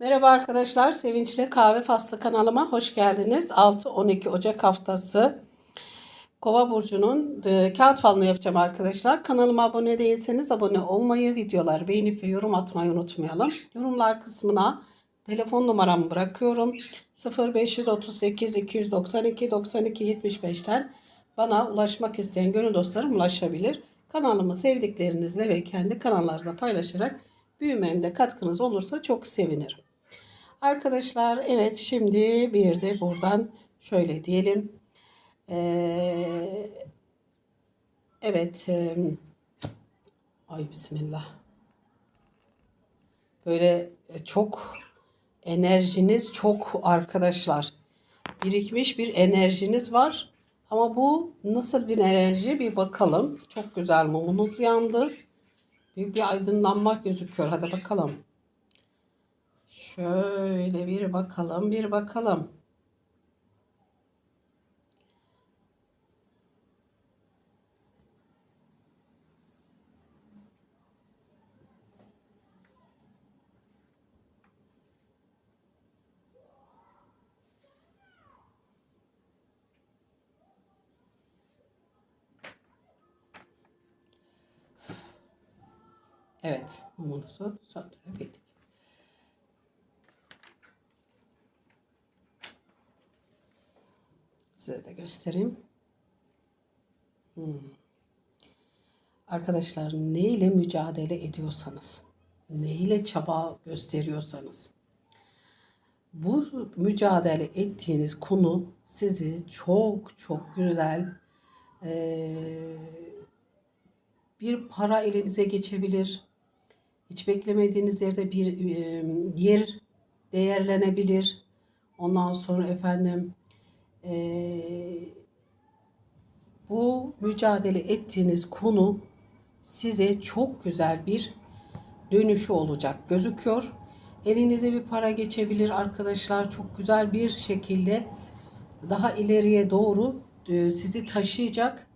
Merhaba arkadaşlar, Sevinçli Kahve Faslı kanalıma hoş geldiniz. 6-12 Ocak haftası Kova burcunun e, kağıt falını yapacağım arkadaşlar. Kanalıma abone değilseniz abone olmayı, videolar beğenip ve yorum atmayı unutmayalım. Yorumlar kısmına telefon numaramı bırakıyorum. 0538 292 92 75'ten bana ulaşmak isteyen gönül dostlarım ulaşabilir. Kanalımı sevdiklerinizle ve kendi kanallarınızda paylaşarak büyümemde katkınız olursa çok sevinirim. Arkadaşlar evet şimdi bir de buradan şöyle diyelim. Ee, evet. e, ay bismillah. Böyle e, çok enerjiniz çok arkadaşlar. Birikmiş bir enerjiniz var. Ama bu nasıl bir enerji bir bakalım. Çok güzel mumunuz yandı. Büyük bir aydınlanma gözüküyor. Hadi bakalım. Şöyle bir bakalım, bir bakalım. Evet, mumunuzu söndürebildik. Size de göstereyim. Hmm. Arkadaşlar ne ile mücadele ediyorsanız, ne ile çaba gösteriyorsanız, bu mücadele ettiğiniz konu sizi çok çok güzel eee, bir para elinize geçebilir. Hiç beklemediğiniz yerde bir eee, yer değerlenebilir. Ondan sonra efendim eee, bu mücadele ettiğiniz konu size çok güzel bir dönüşü olacak gözüküyor. Elinize bir para geçebilir arkadaşlar. Çok güzel bir şekilde daha ileriye doğru e, sizi taşıyacak,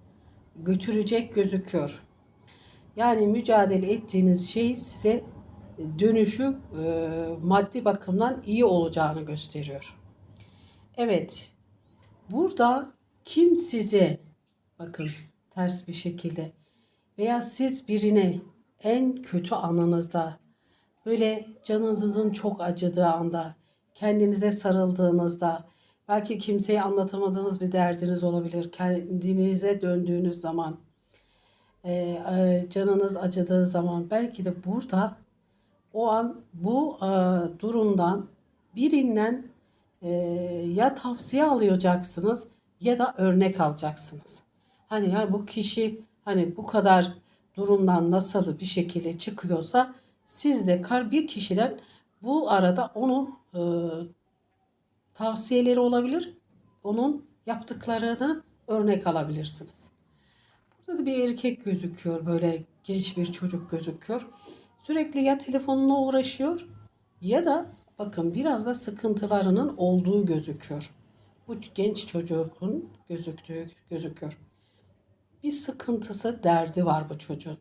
götürecek gözüküyor. Yani mücadele ettiğiniz şey size dönüşü e, maddi bakımdan iyi olacağını gösteriyor. Evet, burada kim size bakın ters bir şekilde veya siz birine en kötü anınızda böyle canınızın çok acıdığı anda kendinize sarıldığınızda belki kimseye anlatamadığınız bir derdiniz olabilir. Kendinize döndüğünüz zaman e, e, canınız acıdığı zaman belki de burada o an bu e, durumdan birinden e, ya tavsiye alacaksınız ya da örnek alacaksınız. Hani yani bu kişi hani bu kadar durumdan nasıl bir şekilde çıkıyorsa siz de kar bir kişiden bu arada onun e, tavsiyeleri olabilir. Onun yaptıklarını örnek alabilirsiniz. Burada da bir erkek gözüküyor. Böyle genç bir çocuk gözüküyor. Sürekli ya telefonla uğraşıyor ya da bakın biraz da sıkıntılarının olduğu gözüküyor. Bu genç çocuğun gözüktüğü gözüküyor. Bir sıkıntısı, derdi var bu çocuğun.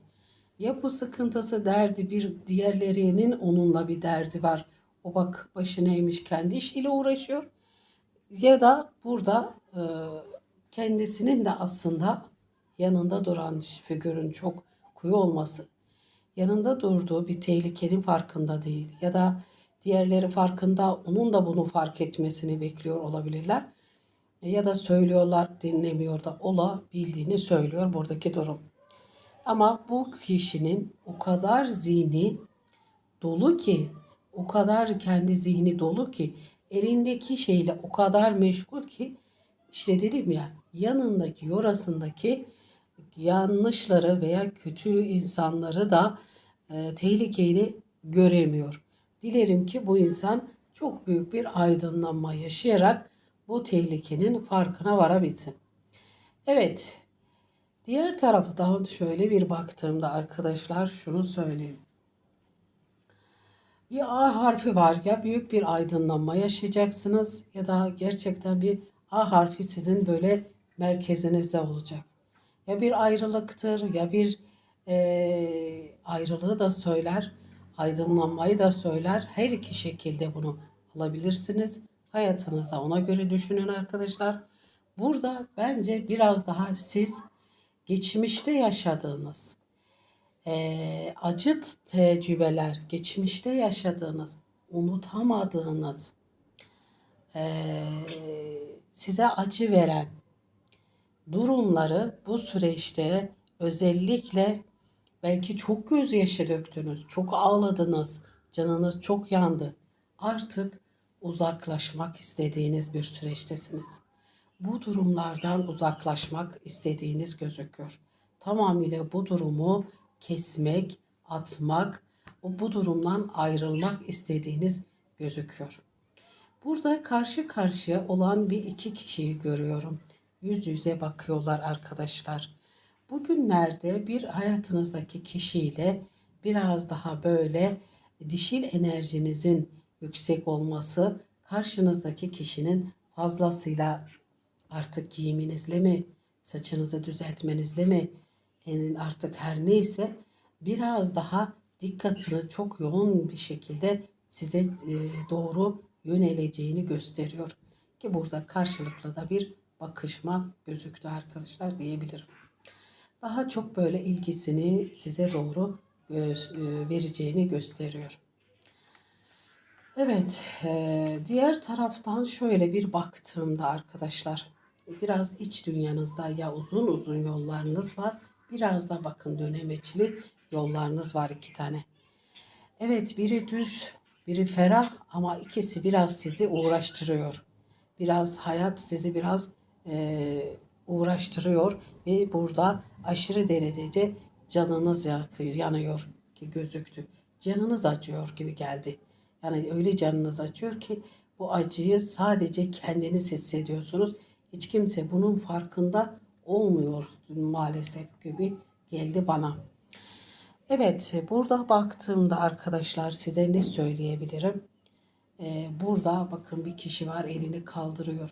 Ya bu sıkıntısı, derdi bir diğerlerinin onunla bir derdi var. O bak başı neymiş kendi işiyle uğraşıyor. Ya da burada e, kendisinin de aslında yanında duran figürün çok kuyu olması, yanında durduğu bir tehlikenin farkında değil ya da diğerleri farkında onun da bunu fark etmesini bekliyor olabilirler. Ya da söylüyorlar dinlemiyor da olabildiğini söylüyor buradaki durum. Ama bu kişinin o kadar zihni dolu ki, o kadar kendi zihni dolu ki, elindeki şeyle o kadar meşgul ki, işte dedim ya yanındaki, yorasındaki yanlışları veya kötü insanları da e, tehlikeyi de göremiyor. Dilerim ki bu insan çok büyük bir aydınlanma yaşayarak bu tehlikenin farkına varabilsin. Evet, diğer taraftan şöyle bir baktığımda arkadaşlar şunu söyleyeyim. Bir A harfi var ya büyük bir aydınlanma yaşayacaksınız ya da gerçekten bir A harfi sizin böyle merkezinizde olacak. Ya bir ayrılıktır ya bir e, ayrılığı da söyler aydınlanmayı da söyler. Her iki şekilde bunu alabilirsiniz. Hayatınıza ona göre düşünün arkadaşlar. Burada bence biraz daha siz geçmişte yaşadığınız eee, acı tecrübeler, geçmişte yaşadığınız, unutamadığınız, eee, size acı veren durumları bu süreçte özellikle belki çok gözyaşı döktünüz, çok ağladınız, canınız çok yandı. Artık uzaklaşmak istediğiniz bir süreçtesiniz. Bu durumlardan uzaklaşmak istediğiniz gözüküyor. Tamamıyla bu durumu kesmek, atmak, bu durumdan ayrılmak istediğiniz gözüküyor. Burada karşı karşıya olan bir iki kişiyi görüyorum. Yüz yüze bakıyorlar arkadaşlar. Bugünlerde bir hayatınızdaki kişiyle biraz daha böyle dişil enerjinizin yüksek olması karşınızdaki kişinin fazlasıyla artık giyiminizle mi, saçınızı düzeltmenizle mi, artık her neyse biraz daha dikkatini çok yoğun bir şekilde size e, doğru yöneleceğini gösteriyor. Ki burada karşılıklı da bir bakışma gözüktü arkadaşlar diyebilirim. Daha çok böyle ilgisini size doğru e, vereceğini gösteriyor. Evet, e, diğer taraftan şöyle bir baktığımda arkadaşlar, biraz iç dünyanızda ya uzun uzun yollarınız var, biraz da bakın dönemeçli yollarınız var iki tane. Evet, biri düz, biri ferah ama ikisi biraz sizi uğraştırıyor. Biraz hayat sizi biraz e, uğraştırıyor ve burada aşırı derecede canınız yanıyor ki gözüktü. Canınız acıyor gibi geldi. Yani öyle canınız acıyor ki bu acıyı sadece kendiniz hissediyorsunuz. Hiç kimse bunun farkında olmuyor maalesef gibi geldi bana. Evet, burada baktığımda arkadaşlar size ne söyleyebilirim? Ee, burada bakın bir kişi var elini kaldırıyor.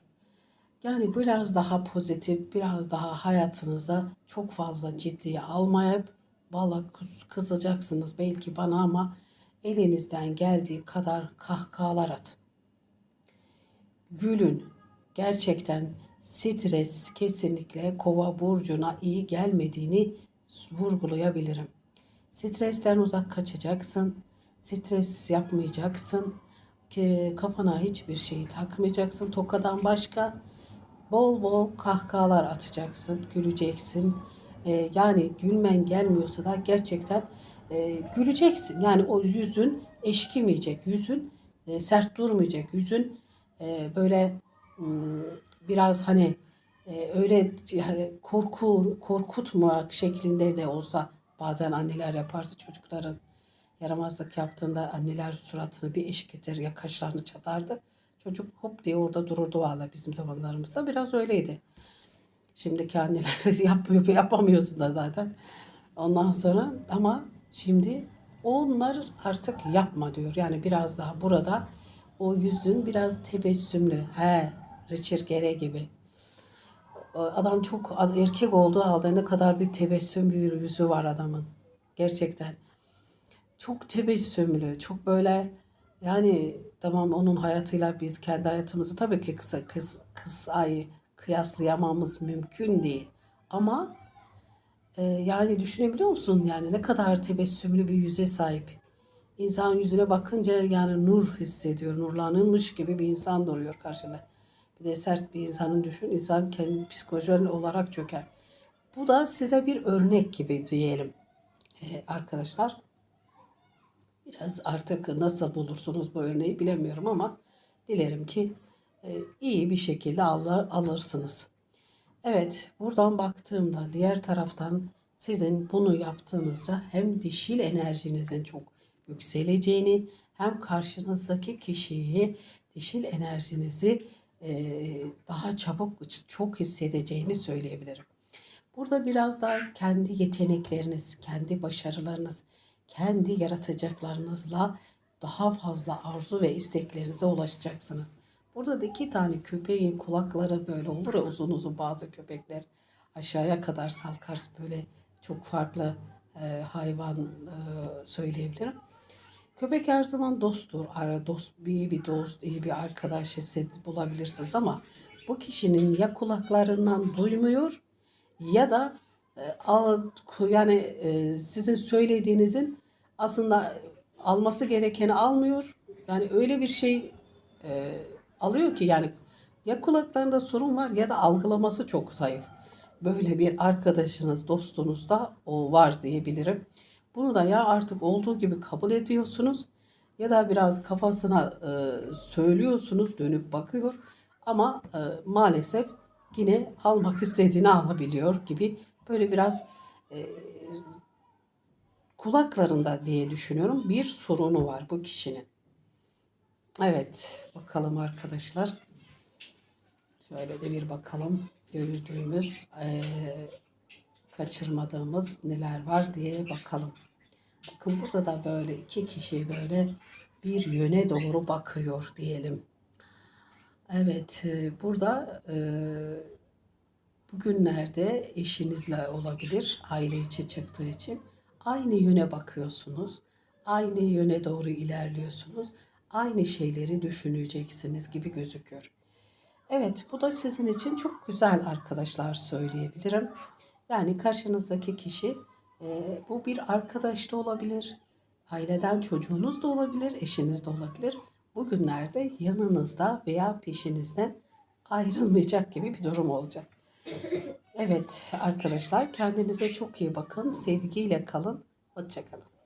Yani biraz daha pozitif, biraz daha hayatınıza çok fazla ciddiye almayıp valla kız- kızacaksınız belki bana ama elinizden geldiği kadar kahkahalar atın. Gülün. Gerçekten stres kesinlikle kova burcuna iyi gelmediğini vurgulayabilirim. Stresten uzak kaçacaksın. Stres yapmayacaksın. Ki kafana hiçbir şeyi takmayacaksın. Tokadan başka bol bol kahkahalar atacaksın. Güleceksin. Ee, yani gülmen gelmiyorsa da gerçekten e, güleceksin. Yani o yüzün eşkimeyecek. Yüzün e, sert durmayacak. Yüzün e, böyle biraz hani e, öyle yani korku korkutmak şeklinde de olsa bazen anneler yapardı çocukların yaramazlık yaptığında anneler suratını bir eşik ya kaşlarını çatardı. Çocuk hop diye orada dururdu valla bizim zamanlarımızda biraz öyleydi. Şimdiki anneler yapmıyor yapamıyorsun da zaten. Ondan sonra ama şimdi onlar artık yapma diyor. Yani biraz daha burada o yüzün biraz tebessümlü. He, Richard Gere gibi. Adam çok erkek olduğu halde ne kadar bir tebessüm bir yüzü var adamın. Gerçekten. Çok tebessümlü, çok böyle yani tamam onun hayatıyla biz kendi hayatımızı tabii ki kısa kız ay kıyaslayamamız mümkün değil. Ama e, yani düşünebiliyor musun yani ne kadar tebessümlü bir yüze sahip. İnsan yüzüne bakınca yani nur hissediyor, nurlanılmış gibi bir insan duruyor karşında. Bir de sert bir insanın düşün, insan kendi psikolojik olarak çöker. Bu da size bir örnek gibi diyelim ee, arkadaşlar. Biraz artık nasıl bulursunuz bu örneği bilemiyorum ama dilerim ki e, iyi bir şekilde al- alırsınız. Evet, buradan baktığımda diğer taraftan sizin bunu yaptığınızda hem dişil enerjinizin çok yükseleceğini hem karşınızdaki kişiyi dişil enerjinizi e, daha çabuk çok hissedeceğini söyleyebilirim. Burada biraz daha kendi yetenekleriniz, kendi başarılarınız, kendi yaratacaklarınızla daha fazla arzu ve isteklerinize ulaşacaksınız. Burada da iki tane köpeğin kulakları böyle olur ya uzun uzun bazı köpekler aşağıya kadar salkar böyle çok farklı e, hayvan e, söyleyebilirim. Köpek her zaman dosttur. Ara dost, iyi bir dost, iyi bir arkadaş hisset bulabilirsiniz ama bu kişinin ya kulaklarından duymuyor ya da yani e, sizin söylediğinizin aslında alması gerekeni almıyor. Yani öyle bir şey e, alıyor ki yani ya kulaklarında sorun var ya da algılaması çok zayıf. Böyle bir arkadaşınız, dostunuz da o var diyebilirim. Bunu da ya artık olduğu gibi kabul ediyorsunuz ya da biraz kafasına e, söylüyorsunuz dönüp bakıyor ama e, maalesef yine almak istediğini alabiliyor gibi böyle biraz e, kulaklarında diye düşünüyorum bir sorunu var bu kişinin. Evet bakalım arkadaşlar. Şöyle de bir bakalım gördüğümüz e, kaçırmadığımız neler var diye bakalım. Bakın burada da böyle iki kişi böyle bir yöne doğru bakıyor diyelim. Evet, e, burada e, bugünlerde eşinizle olabilir, aile içi çıktığı için aynı yöne bakıyorsunuz, aynı yöne doğru ilerliyorsunuz, aynı şeyleri düşüneceksiniz gibi gözüküyor. Evet, bu da sizin için çok güzel arkadaşlar söyleyebilirim. Yani karşınızdaki kişi e, bu bir arkadaş da olabilir, aileden çocuğunuz da olabilir, eşiniz de olabilir. Bugünlerde yanınızda veya peşinizden ayrılmayacak gibi bir durum olacak. Evet arkadaşlar kendinize çok iyi bakın, sevgiyle kalın, hoşçakalın.